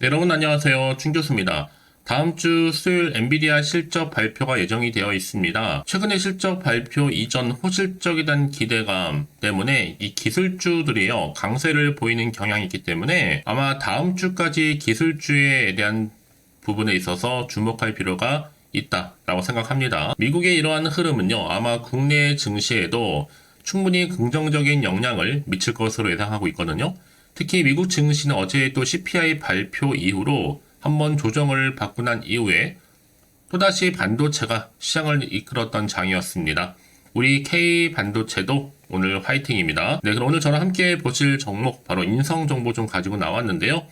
네, 여러분 안녕하세요. 충 교수입니다. 다음 주 수요일 엔비디아 실적 발표가 예정이 되어 있습니다. 최근의 실적 발표 이전 호실적에 대한 기대감 때문에 이 기술주들이요, 강세를 보이는 경향이 있기 때문에 아마 다음 주까지 기술주에 대한 부분에 있어서 주목할 필요가 있다라고 생각합니다. 미국의 이러한 흐름은요, 아마 국내 증시에도 충분히 긍정적인 영향을 미칠 것으로 예상하고 있거든요. 특히 미국 증시는 어제 또 CPI 발표 이후로 한번 조정을 받고 난 이후에 또다시 반도체가 시장을 이끌었던 장이었습니다. 우리 K 반도체도 오늘 화이팅입니다. 네, 그럼 오늘 저랑 함께 보실 종목 바로 인성 정보 좀 가지고 나왔는데요.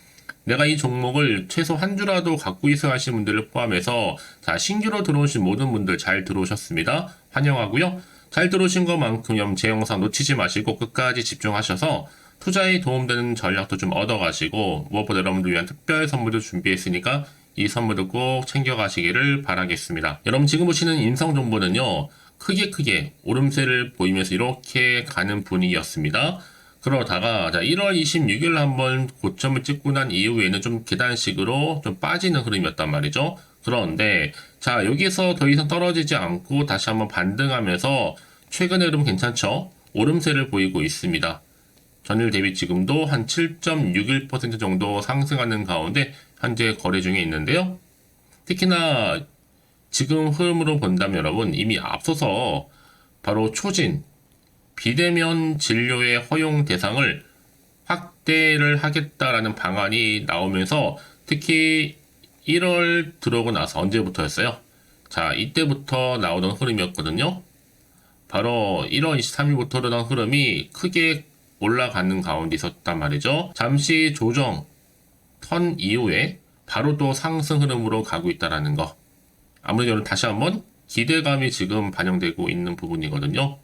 내가 이 종목을 최소 한 주라도 갖고 있어야 하시는 분들을 포함해서 자 신규로 들어오신 모든 분들 잘 들어오셨습니다. 환영하고요. 잘 들어오신 것만큼 제 영상 놓치지 마시고 끝까지 집중하셔서 투자에 도움되는 전략도 좀 얻어가시고 무엇보다 여러분들 위한 특별 선물도 준비했으니까 이 선물도 꼭 챙겨가시기를 바라겠습니다. 여러분 지금 보시는 인성 정보는요 크게 크게 오름세를 보이면서 이렇게 가는 분위기였습니다. 그러다가 자 1월 26일 한번 고점을 찍고 난 이후에는 좀 계단식으로 좀 빠지는 흐름이었단 말이죠. 그런데 자 여기서 더 이상 떨어지지 않고 다시 한번 반등하면서 최근의 흐름 괜찮죠? 오름세를 보이고 있습니다. 전일 대비 지금도 한 7.61% 정도 상승하는 가운데 현재 거래 중에 있는데요. 특히나 지금 흐름으로 본다면 여러분 이미 앞서서 바로 초진 비대면 진료의 허용 대상을 확대를 하겠다라는 방안이 나오면서 특히 1월 들어오고 나서 언제부터였어요? 자, 이때부터 나오던 흐름이었거든요. 바로 1월 23일부터 일어난 흐름이 크게 올라가는 가운데 있었단 말이죠. 잠시 조정 턴 이후에 바로 또 상승 흐름으로 가고 있다라는 거. 아무래도 다시 한번 기대감이 지금 반영되고 있는 부분이거든요.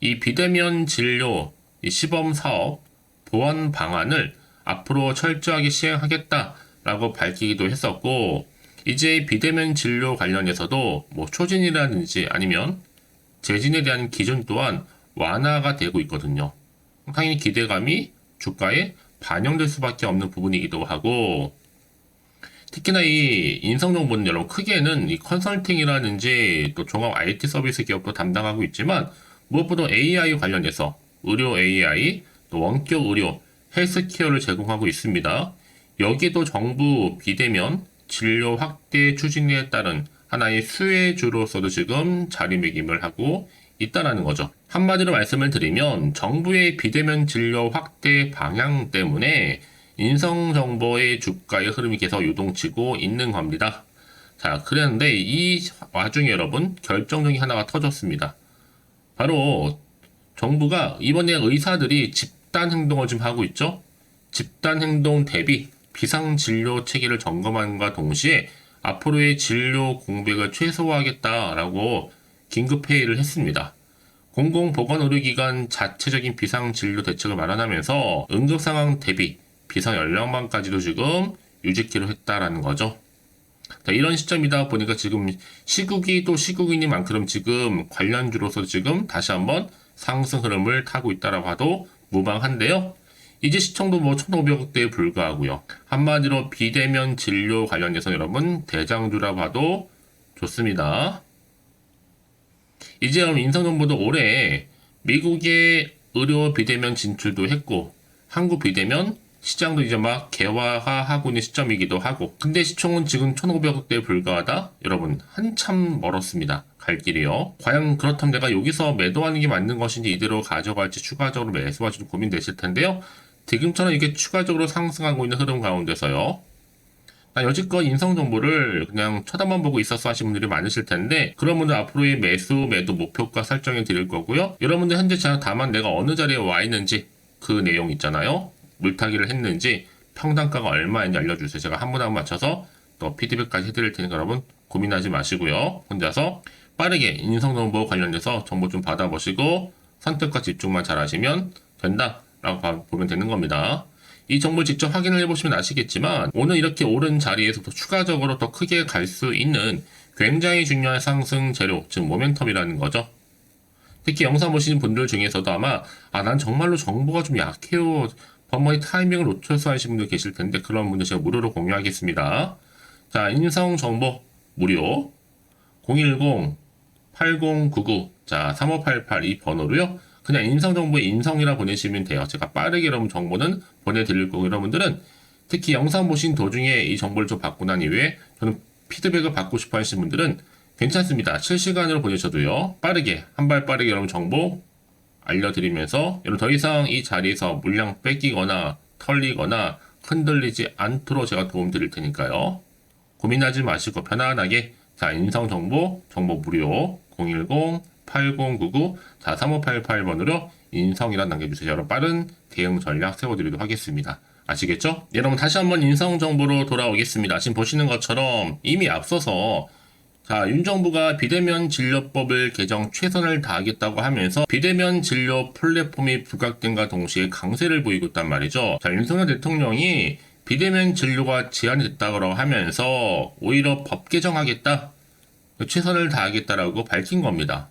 이 비대면 진료 이 시범 사업 보완 방안을 앞으로 철저하게 시행하겠다라고 밝히기도 했었고 이제 비대면 진료 관련해서도 뭐 초진이라든지 아니면 재진에 대한 기준 또한 완화가 되고 있거든요. 당연히 기대감이 주가에 반영될 수밖에 없는 부분이기도 하고 특히나 이 인성정보는 여러분 크게는 이 컨설팅이라든지 또 종합 IT 서비스 기업도 담당하고 있지만 무엇보다 AI 관련해서 의료 AI, 또 원격 의료, 헬스케어를 제공하고 있습니다. 여기도 정부 비대면 진료 확대 추진에 따른 하나의 수혜주로서도 지금 자리매김을 하고 있다라는 거죠. 한마디로 말씀을 드리면 정부의 비대면 진료 확대 방향 때문에 인성정보의 주가의 흐름이 계속 요동치고 있는 겁니다. 자, 그런데 이 와중에 여러분 결정적인 하나가 터졌습니다. 바로 정부가 이번에 의사들이 집단 행동을 좀 하고 있죠. 집단 행동 대비 비상 진료 체계를 점검함과 동시에 앞으로의 진료 공백을 최소화하겠다라고 긴급 회의를 했습니다. 공공보건의료기관 자체적인 비상진료 대책을 마련하면서 응급상황 대비 비상연령망까지도 지금 유지키로 했다라는 거죠. 자, 이런 시점이다 보니까 지금 시국이 또 시국이니만큼 지금 관련주로서 지금 다시 한번 상승 흐름을 타고 있다라고 해도 무방한데요. 이제 시청도 뭐 1,500억대에 불과하고요. 한마디로 비대면 진료 관련해서 여러분 대장주라고 봐도 좋습니다. 이제 인성정보도 올해 미국의 의료 비대면 진출도 했고 한국 비대면 시장도 이제 막 개화하고 있는 시점이기도 하고 근데 시총은 지금 1,500억대에 불과하다? 여러분 한참 멀었습니다. 갈 길이요. 과연 그렇다면 내가 여기서 매도하는 게 맞는 것인지 이대로 가져갈지 추가적으로 매수할지 고민되실 텐데요. 지금처럼 이게 추가적으로 상승하고 있는 흐름 가운데서요. 나 여지껏 인성 정보를 그냥 쳐다만 보고 있었어 하신 분들이 많으실 텐데 그런 분들 앞으로의 매수 매도 목표가 설정해 드릴 거고요. 여러분들 현재 제가 다만 내가 어느 자리에 와 있는지 그 내용 있잖아요. 물타기를 했는지 평단가가 얼마인지 알려주세요. 제가 한 분 한 분 맞춰서 또 피드백까지 해드릴 테니까 여러분 고민하지 마시고요. 혼자서 빠르게 인성 정보 관련돼서 정보 좀 받아보시고 선택과 집중만 잘 하시면 된다라고 보면 되는 겁니다. 이 정보를 직접 확인을 해보시면 아시겠지만 오늘 이렇게 오른 자리에서 더 추가적으로 더 크게 갈 수 있는 굉장히 중요한 상승 재료, 즉 모멘텀이라는 거죠. 특히 영상 보시는 분들 중에서도 아마 아 난 정말로 정보가 좀 약해요. 번번이 타이밍을 놓쳐서 하시는 분들 계실 텐데 그런 분들 제가 무료로 공유하겠습니다. 자, 인성 정보 무료 010 8099 자, 3588 이 번호로요. 그냥 인성 정보에 인성이라 보내시면 돼요. 제가 빠르게 여러분 정보는 보내드릴 거고 여러분들은 특히 영상 보신 도중에 이 정보를 좀 받고 난 이후에 저는 피드백을 받고 싶어 하시는 분들은 괜찮습니다. 실시간으로 보내셔도요. 빠르게 한 발 빠르게 여러분 정보 알려드리면서 여러분 더 이상 이 자리에서 물량 뺏기거나 털리거나 흔들리지 않도록 제가 도움 드릴 테니까요. 고민하지 마시고 편안하게 자 인성 정보 정보 무료 010 8099자 3588번으로 인성이라 남겨주세요. 여러분 빠른 대응 전략 세워드리도록 하겠습니다. 아시겠죠? 여러분 다시 한번 인성 정보로 돌아오겠습니다. 지금 보시는 것처럼 이미 앞서서 자, 윤 정부가 비대면 진료법을 개정 최선을 다하겠다고 하면서 비대면 진료 플랫폼이 부각된과 동시에 강세를 보이고 있단 말이죠. 자, 윤석열 대통령이 비대면 진료가 제한이 됐다고 하면서 오히려 법 개정하겠다, 최선을 다하겠다라고 밝힌 겁니다.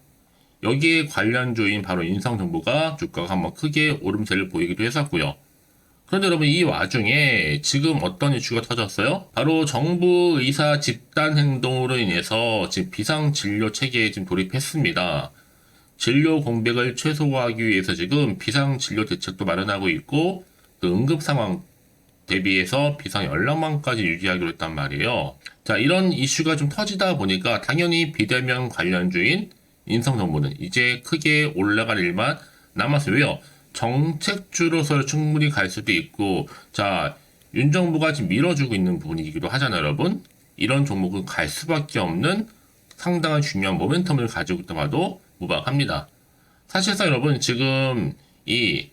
여기에 관련주인 바로 인성정부가 주가가 한번 크게 오름세를 보이기도 했었고요. 그런데 여러분 이 와중에 지금 어떤 이슈가 터졌어요? 바로 정부 의사 집단 행동으로 인해서 지금 비상 진료 체계에 지금 돌입했습니다. 진료 공백을 최소화하기 위해서 지금 비상 진료 대책도 마련하고 있고 또 응급 상황 대비해서 비상 연락망까지 유지하기로 했단 말이에요. 자, 이런 이슈가 좀 터지다 보니까 당연히 비대면 관련주인 인성정보는 이제 크게 올라갈 일만 남았어요. 왜요? 정책주로서 충분히 갈 수도 있고, 자, 윤 정부가 지금 밀어주고 있는 부분이기도 하잖아요, 여러분. 이런 종목은 갈 수밖에 없는 상당한 중요한 모멘텀을 가지고 있다 봐도 무방합니다. 사실상 여러분, 지금 이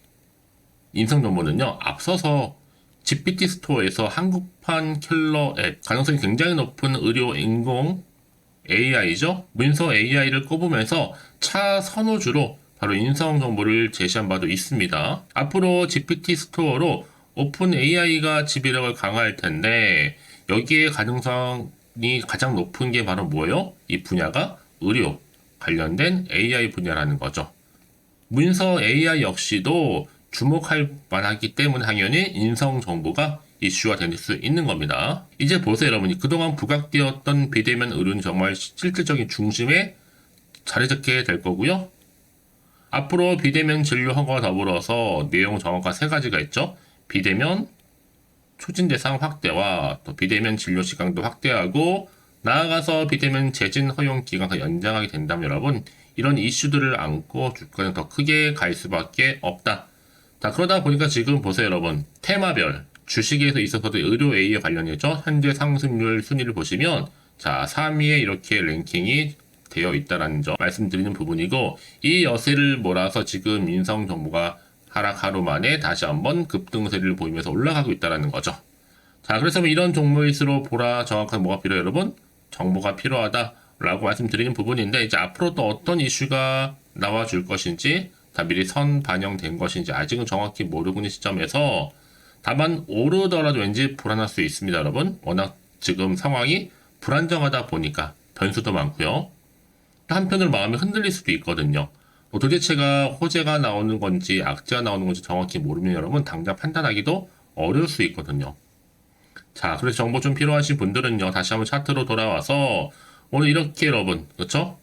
인성정보는요, 앞서서 GPT 스토어에서 한국판 킬러 앱, 가능성이 굉장히 높은 의료 인공 AI죠. 문서 AI를 꼽으면서 차 선호주로 바로 인성 정보를 제시한 바도 있습니다. 앞으로 GPT 스토어로 오픈 AI가 지배력을 강화할 텐데 여기에 가능성이 가장 높은 게 바로 뭐예요? 이 분야가 의료 관련된 AI 분야라는 거죠. 문서 AI 역시도 주목할 만하기 때문에 당연히 인성 정보가 이슈가 될수 있는 겁니다. 이제 보세요, 여러분이 그동안 부각되었던 비대면 의료는 정말 실질적인 중심에 자리 잡게 될 거고요. 앞으로 비대면 진료 허가와 더불어서 내용 정확화 세 가지가 있죠. 비대면 초진 대상 확대와 또 비대면 진료 시간도 확대하고 나아가서 비대면 재진 허용 기간을 연장하게 된다면 여러분 이런 이슈들을 안고 주가는 더 크게 갈 수밖에 없다. 자 그러다 보니까 지금 보세요 여러분 테마별 주식에서 있어서도 의료 A에 관련해서 현재 상승률 순위를 보시면 자 3위에 이렇게 랭킹이 되어 있다라는 점 말씀드리는 부분이고 이 여세를 몰아서 지금 인성 정보가 하락 하루 만에 다시 한번 급등세를 보이면서 올라가고 있다라는 거죠. 자 그래서 뭐 이런 종목일수록 보라 정확한 뭐가 필요해요 여러분? 정보가 필요하다라고 말씀드리는 부분인데 이제 앞으로 또 어떤 이슈가 나와줄 것인지 다 미리 선 반영된 것인지 아직은 정확히 모르고 있는 시점에서 다만 오르더라도 왠지 불안할 수 있습니다, 여러분. 워낙 지금 상황이 불안정하다 보니까 변수도 많고요. 또 한편으로 마음이 흔들릴 수도 있거든요. 뭐 도대체가 호재가 나오는 건지 악재가 나오는 건지 정확히 모르면 여러분 당장 판단하기도 어려울 수 있거든요. 자, 그래서 정보 좀 필요하신 분들은요, 다시 한번 차트로 돌아와서 오늘 이렇게 여러분, 그렇죠?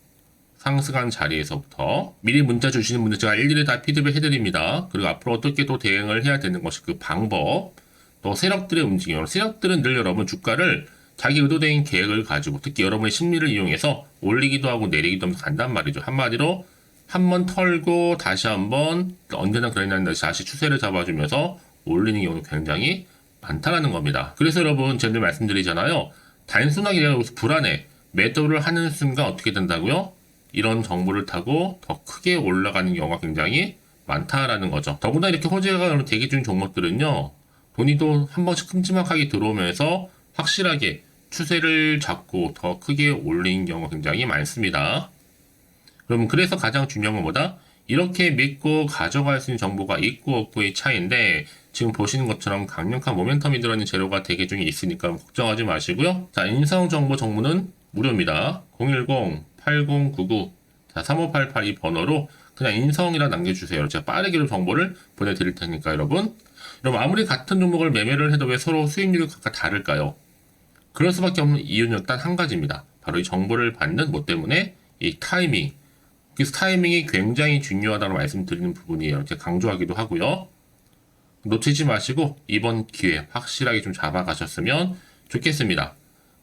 상승한 자리에서부터 미리 문자 주시는 분들 제가 일일이 다 피드백 해드립니다. 그리고 앞으로 어떻게 또 대응을 해야 되는 것이 그 방법, 또 세력들의 움직임, 세력들은 늘 여러분 주가를 자기 의도된 계획을 가지고 특히 여러분의 심리를 이용해서 올리기도 하고 내리기도 하면서 간단 말이죠. 한마디로 한 번 털고 다시 한번 언제나 그러냐는 다시 추세를 잡아주면서 올리는 경우는 굉장히 많다라는 겁니다. 그래서 여러분 제가 늘 말씀드리잖아요. 단순하게 내가 여기서 불안해. 매도를 하는 순간 어떻게 된다고요? 이런 정보를 타고 더 크게 올라가는 경우가 굉장히 많다라는 거죠. 더구나 이렇게 호재가 대기 중인 종목들은요, 돈이도 한 번씩 큼지막하게 들어오면서 확실하게 추세를 잡고 더 크게 올리는 경우가 굉장히 많습니다. 그럼 그래서 가장 중요한 건 뭐다? 이렇게 믿고 가져갈 수 있는 정보가 있고 없고의 차이인데 지금 보시는 것처럼 강력한 모멘텀이 들어있는 재료가 대기 중에 있으니까 걱정하지 마시고요. 자, 인성 정보 정보는 무료입니다. 010 8099 자, 3588 이 번호로 그냥 인성이라 남겨주세요. 제가 빠르게 정보를 보내드릴 테니까 여러분 그럼 아무리 같은 종목을 매매를 해도 왜 서로 수익률이 각각 다를까요? 그럴 수밖에 없는 이유는 단한 가지입니다. 바로 이 정보를 받는 뭐 때문에 이 타이밍. 그래서 타이밍이 굉장히 중요하다고 말씀드리는 부분이에요. 제가 강조하기도 하고요. 놓치지 마시고 이번 기회 확실하게 좀 잡아가셨으면 좋겠습니다.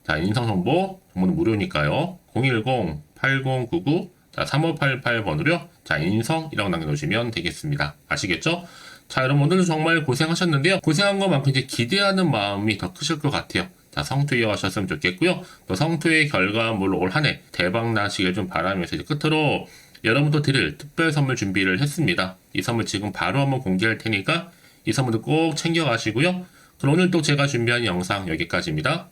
자, 인성정보 정보는 무료니까요. 010-8099 자, 3588번으로요. 자, 인성이라고 남겨놓으시면 되겠습니다. 아시겠죠? 자, 여러분들 정말 고생하셨는데요. 고생한 것만큼 이제 기대하는 마음이 더 크실 것 같아요. 자, 성투 이어가셨으면 좋겠고요. 또 성투의 결과물로 올 한 해 대박 나시길 좀 바라면서 이제 끝으로 여러분도 드릴 특별 선물 준비를 했습니다. 이 선물 지금 바로 한번 공개할 테니까 이 선물도 꼭 챙겨가시고요. 그럼 오늘 또 제가 준비한 영상 여기까지입니다.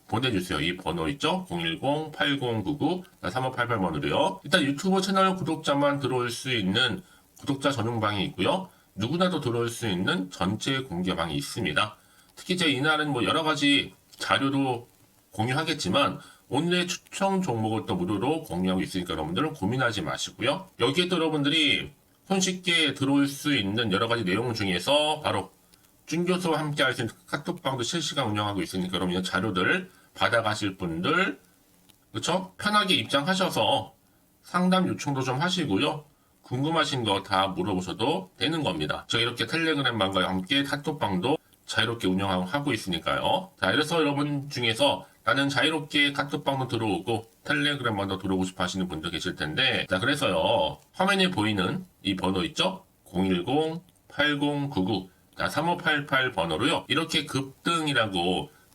보내주세요. 이 번호 있죠? 010-8099-3588번으로요. 일단 유튜브 채널 구독자만 들어올 수 있는 구독자 전용방이 있고요. 누구나도 들어올 수 있는 전체 공개방이 있습니다. 특히 제 이날은 뭐 여러 가지 자료도 공유하겠지만 오늘의 추천 종목을 또 무료로 공유하고 있으니까 여러분들은 고민하지 마시고요. 여기에 또 여러분들이 손쉽게 들어올 수 있는 여러 가지 내용 중에서 바로 준 교수와 함께 할 수 있는 카톡방도 실시간 운영하고 있으니까 여러분 이 자료들 받아가실 분들 그쵸? 편하게 입장하셔서 상담 요청도 좀 하시고요. 궁금하신 거 다 물어보셔도 되는 겁니다. 저 이렇게 텔레그램방과 함께 카톡방도 자유롭게 운영하고 있으니까요. 자, 이래서 여러분 중에서 나는 자유롭게 카톡방도 들어오고 텔레그램방도 들어오고 싶어 하시는 분들 계실 텐데, 자, 그래서요, 화면에 보이는 이 번호 있죠? 010-8099, 자, 3588 번호로요, 이렇게 급등이라고